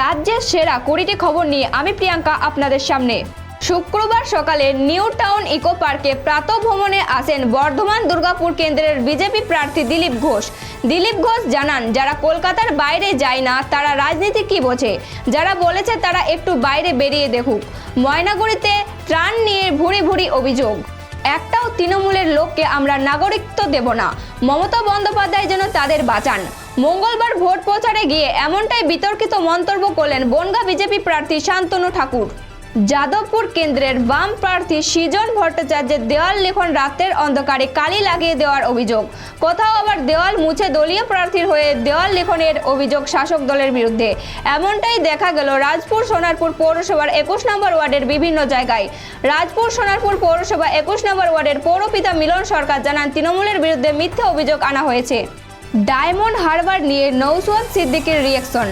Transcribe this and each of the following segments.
রাজ্যের সেরা কুড়িটি খবর নিয়ে আমি প্রিয়াঙ্কা আপনাদের সামনে। শুক্রবার সকালে নিউ টাউন ইকো পার্কে প্রাতঃভ্রমণে আসেন বর্ধমান দুর্গাপুর কেন্দ্রের বিজেপি প্রার্থী দিলীপ ঘোষ। দিলীপ ঘোষ জানান, যারা কলকাতার বাইরে যায় না, তারা রাজনীতি কি বোঝে? যারা বলেছে তারা একটু বাইরে বেরিয়ে দেখুক। ময়নাগুড়িতে ত্রাণ নিয়ে ভুরি ভুরি অভিযোগ। একটাও তৃণমূলের লোককে আমরা নাগরিকত্ব দেব না। মমতা বন্দ্যোপাধ্যায় যেন তাদের বাঁচান। মঙ্গলবার ভোট প্রচারে গিয়ে এমনটাই বিতর্কিত মন্তব্য করলেন বনগা বিজেপি প্রার্থী শান্তনু ঠাকুর। যাদবপুর কেন্দ্রের বাম প্রার্থী সৃজন ভট্টাচার্যের দেওয়াল লিখন রাতের অন্ধকারে কালি লাগিয়ে দেওয়ার অভিযোগ। কোথাও আবার দেওয়াল মুছে দলীয় প্রার্থীর হয়ে দেওয়াল লিখনের অভিযোগ শাসক দলের বিরুদ্ধে। এমনটাই দেখা গেল রাজপুর সোনারপুর পৌরসভার একুশ নম্বর ওয়ার্ডের বিভিন্ন জায়গায়। রাজপুর সোনারপুর পৌরসভা একুশ নম্বর ওয়ার্ডের পৌরপিতা মিলন সরকার জানান, তৃণমূলের বিরুদ্ধে মিথ্যে অভিযোগ আনা হয়েছে। ডায়মন্ড হারবার নিয়ে নৌসুয়াদ সিদ্দিকের রিয়াকশন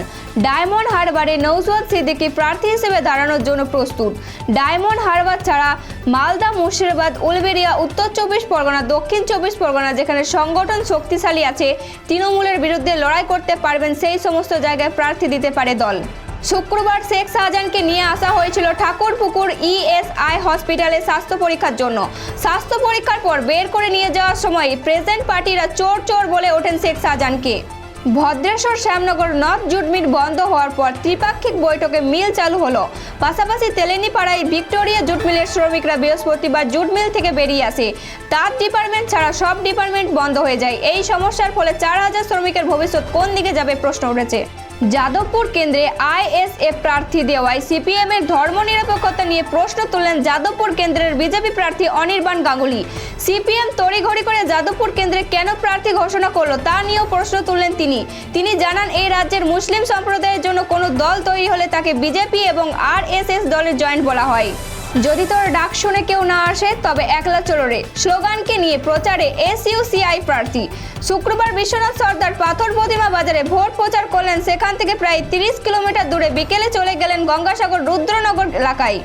ডায়মন্ড হারবারে নৌসুয়াদ সিদ্দিকি প্রার্থী হিসেবে দাঁড়ানোর জন্য প্রস্তুত। ডায়মন্ড হারবার ছাড়া মালদা, মুর্শিদাবাদ উলবেরিয়া উত্তর চব্বিশ পরগনা, দক্ষিণ চব্বিশ পরগনা যেখানে সংগঠন শক্তিশালী আছে, তৃণমূলের বিরুদ্ধে লড়াই করতে পারবেন সেই সমস্ত জায়গায় প্রার্থী দিতে পারে দল। শুক্রবার শেখ শাহজাহানকে নিয়ে আসা হয়েছিল ঠাকুরপুকুর ইএসআই হসপিটালে স্বাস্থ্য পরীক্ষার জন্য। স্বাস্থ্য পরীক্ষার পর বের করে নিয়ে যাওয়ার সময় প্রেজেন্ট পার্টিরা চোর চোর বলে ওঠেন শেখ শাহজাহানকে। ভদ্রেশ্বর শ্যামনগর নর্থ জুটমিট বন্ধ হওয়ার পর ত্রিপাক্ষিক বৈঠকে মিল চালু হলো। পাশাপাশি তেলেনিপাড়ায় ভিক্টোরিয়া জুট মিলের শ্রমিকরা বৃহস্পতিবার জুট মিল থেকে বেরিয়ে আসে। তাঁত ডিপার্টমেন্ট ছাড়া সব ডিপার্টমেন্ট বন্ধ হয়ে যায়। এই সমস্যার ফলে চার হাজার শ্রমিকের ভবিষ্যৎ কোন দিকে যাবে প্রশ্ন উঠেছে। যাদবপুর কেন্দ্রে আইএসএফ প্রার্থী দেওয়ায় সিপিএম এর ধর্মনিরপেক্ষতা নিয়ে প্রশ্ন তুললেন যাদবপুর কেন্দ্রের বিজেপি প্রার্থী অনির্বাণ গাঙ্গুলি। সিপিএম তড়িঘড়ি করে যাদবপুর কেন্দ্রে কেন প্রার্থী ঘোষণা করল তা নিয়েও প্রশ্ন তুললেন তিনি। তিনি জানান, এই রাজ্যের মুসলিম সম্প্রদায়ের জন্য কোনো দল তৈরি হলে তাকে বিজেপি এবং আরএসএস দলের জয়েন্ট বলা হয়। যদি তোর ডাক শুনে কেউ না আসে, তবে একলা চলো রে। স্লোগানকে নিয়ে প্রচারে এসইউসিআই প্রার্থী। শুক্রবার বিশ্বনাথ সর্দার পাথর প্রতিমা বাজারে ভোট প্রচার করলেন। সেখান থেকে প্রায় তিরিশ কিলোমিটার দূরে বিকেলে চলে গেলেন গঙ্গাসাগর রুদ্রনগর এলাকায়।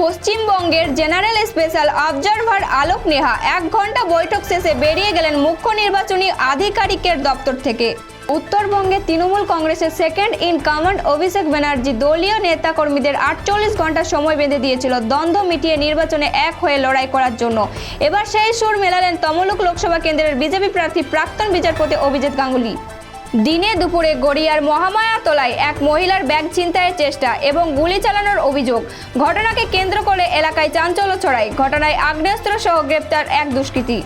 পশ্চিমবঙ্গের general special observer Alok Neha এক ঘণ্টা বৈঠক শেষে বেরিয়ে গেলেন মুখ্য নির্বাচনী আধিকারিকের দপ্তর থেকে। উত্তরবঙ্গে তৃণমূল কংগ্রেসের second in command Abhishek Banerjee. দলীয় নেতাকর্মীদের আটচল্লিশ ঘণ্টা সময় বেঁধে দিয়েছিল। দ্বন্দ্ব মিটিয়ে নির্বাচনে এক হয়ে লড়াই করার জন্য। এবার সেই সুর মেলালেন তমলুক লোকসভা কেন্দ্রের বিজেপি প্রার্থী প্রাক্তন বিচারপতি অভিজিৎ গাঙ্গুলি। দিনে দুপুরে গড়িয়ার মহামায়াতলায় এক মহিলার ব্যাগ ছিনতাইয়ের চেষ্টা এবং গুলি চালানোর অভিযোগ। ঘটনাকে কেন্দ্র করে এলাকায় চাঞ্চল্য ছড়ায়। ঘটনায় আগ্নেয়াস্ত্র সহ গ্রেপ্তার এক দুষ্কৃতী।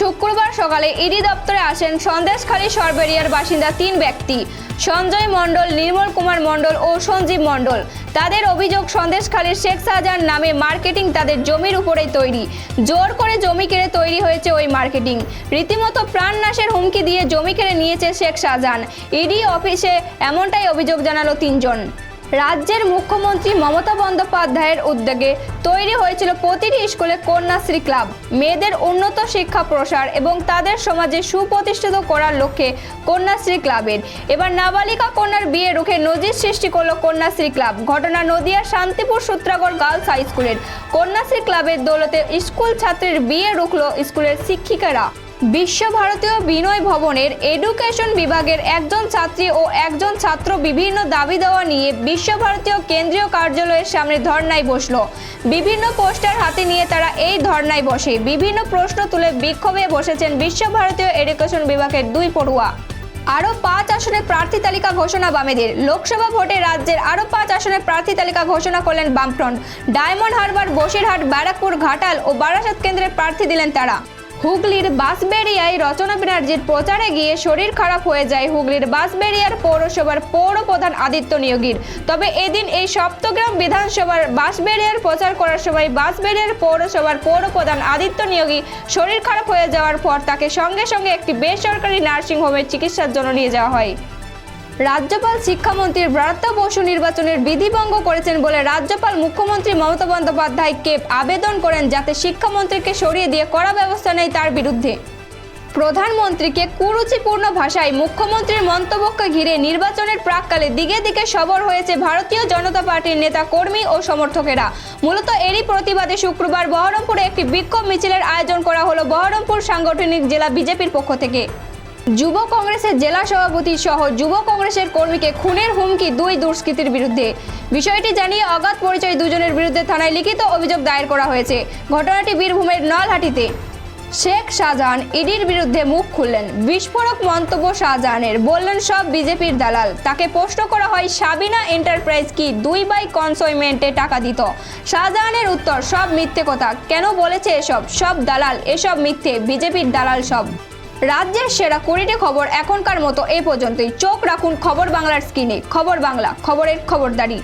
শুক্রবার সকালে ইডি দপ্তরে আসেন সন্দেশখালী সরবেরিয়ার বাসিন্দা তিন ব্যক্তি, সঞ্জয় মণ্ডল, নির্মল কুমার মণ্ডল ও সঞ্জীব মণ্ডল। তাদের অভিযোগ, সন্দেশখালীর শেখ শাহজাহান নামে মার্কেটিং তাদের জমির উপরেই তৈরি। জোর করে জমি কেড়ে তৈরি হয়েছে ওই মার্কেটিং। রীতিমতো প্রাণনাশের হুমকি দিয়ে জমি কেড়ে নিয়েছে শেখ শাহজাহান। ইডি অফিসে এমনটাই অভিযোগ জানালো তিনজন। রাজ্যের মুখ্যমন্ত্রী মমতা বন্দ্যোপাধ্যায়ের উদ্যোগে তৈরি হয়েছিল প্রতিটি স্কুলে কন্যাশ্রী ক্লাব। মেয়েদের উন্নত শিক্ষা প্রসার এবং তাদের সমাজে সুপ্রতিষ্ঠিত করার লক্ষ্যে কন্যাশ্রী ক্লাবের। এবার নাবালিকা কন্যার বিয়ে রুখে নজির সৃষ্টি করল কন্যাশ্রী ক্লাব। ঘটনা নদিয়ার শান্তিপুর সূত্রাগড় গার্লস হাই স্কুলের। কন্যাশ্রী ক্লাবের দৌলতে স্কুল ছাত্রীর বিয়ে রুখলো স্কুলের শিক্ষিকারা। বিশ্বভারতীয় বিনয় ভবনের এডুকেশন বিভাগের একজন ছাত্রী ও একজন ছাত্র বিভিন্ন দাবি দেওয়া নিয়ে বিশ্বভারতীয় কেন্দ্রীয় কার্যালয়ের সামনে ধর্নায় বসল। বিভিন্ন পোস্টার হাতে নিয়ে তারা এই ধর্নায় বসে। বিভিন্ন প্রশ্ন তুলে বিক্ষোভে বসেছেন বিশ্বভারতীয় এডুকেশন বিভাগের দুই পড়ুয়া। আরও পাঁচ আসনে প্রার্থী তালিকা ঘোষণা বামেদের। লোকসভা ভোটে রাজ্যের আরও পাঁচ আসনে প্রার্থী তালিকা ঘোষণা করলেন বামফ্রন্ট। ডায়মন্ড হারবার, বসিরহাট, ব্যারাকপুর, ঘাটাল ও বারাসাত কেন্দ্রে প্রার্থী দিলেন তারা। হুগলির বাঁশবেড়িয়ায় রচনা ব্যানার্জির প্রচারে গিয়ে শরীর খারাপ হয়ে যায় হুগলির বাঁশবেড়িয়ার পৌরসভার পৌর প্রধান আদিত্য নিয়োগীর। তবে এদিন এই সপ্তগ্রাম বিধানসভার বাঁশবেড়িয়ার প্রচার করার সময় বাঁশবেড়িয়ার পৌরসভার পৌর প্রধান আদিত্য নিয়োগী শরীর খারাপ হয়ে যাওয়ার পর তাকে সঙ্গে সঙ্গে একটি বেসরকারি নার্সিংহোমে চিকিৎসার জন্য নিয়ে যাওয়া হয়। রাজ্যপাল শিক্ষামন্ত্রীর ব্রাত্য বসু নির্বাচনের বিধিভঙ্গ করেছেন বলে রাজ্যপাল মুখ্যমন্ত্রী মমতা বন্দ্যোপাধ্যায়কে আবেদন করেন যাতে শিক্ষামন্ত্রীকে সরিয়ে দিয়ে কড়া ব্যবস্থা নেয় তার বিরুদ্ধে। প্রধানমন্ত্রীকে কুরুচিপূর্ণ ভাষায় মুখ্যমন্ত্রীর মন্তব্যকে ঘিরে নির্বাচনের প্রাককালে দিকে দিকে সবর হয়েছে ভারতীয় জনতা পার্টির নেতা কর্মী ও সমর্থকেরা। মূলত এরই প্রতিবাদে শুক্রবার বহরমপুরে একটি বিক্ষোভ মিছিলের আয়োজন করা হলো বহরমপুর সাংগঠনিক জেলা বিজেপির পক্ষ থেকে। যুব কংগ্রেসের জেলা সভাপতি সহ যুব কংগ্রেসের কর্মীকে খুনের হুমকি দুই দুষ্কৃতীর বিরুদ্ধে। বিষয়টি জানিয়ে অগাধ পরিচয় দুজনের বিরুদ্ধে থানায় লিখিত অভিযোগ দায়ের করা হয়েছে। ঘটনাটি বীরভূমের নলহাটিতে। শেখ শাহজাহান ইডির বিরুদ্ধে মুখ খুললেন। বিস্ফোরক মন্তব্য শাহজাহানের। বললেন, সব বিজেপির দালাল। তাকে প্রশ্ন করা হয়, সাবিনা এন্টারপ্রাইজ কি দুই বাই কনসইনমেন্টে টাকা দিত? শাহজাহানের উত্তর, সব মিথ্যে কথা। কেন বলেছে এসব? সব দালাল, এসব মিথ্যে। বিজেপির দালাল সব। রাজ্যের সেরা কুড়িটি খবর এখনকার মতো এ পর্যন্তই। চোখ রাখুন খবর বাংলার স্ক্রিনে। খবর বাংলা, খবরের খবরদারি।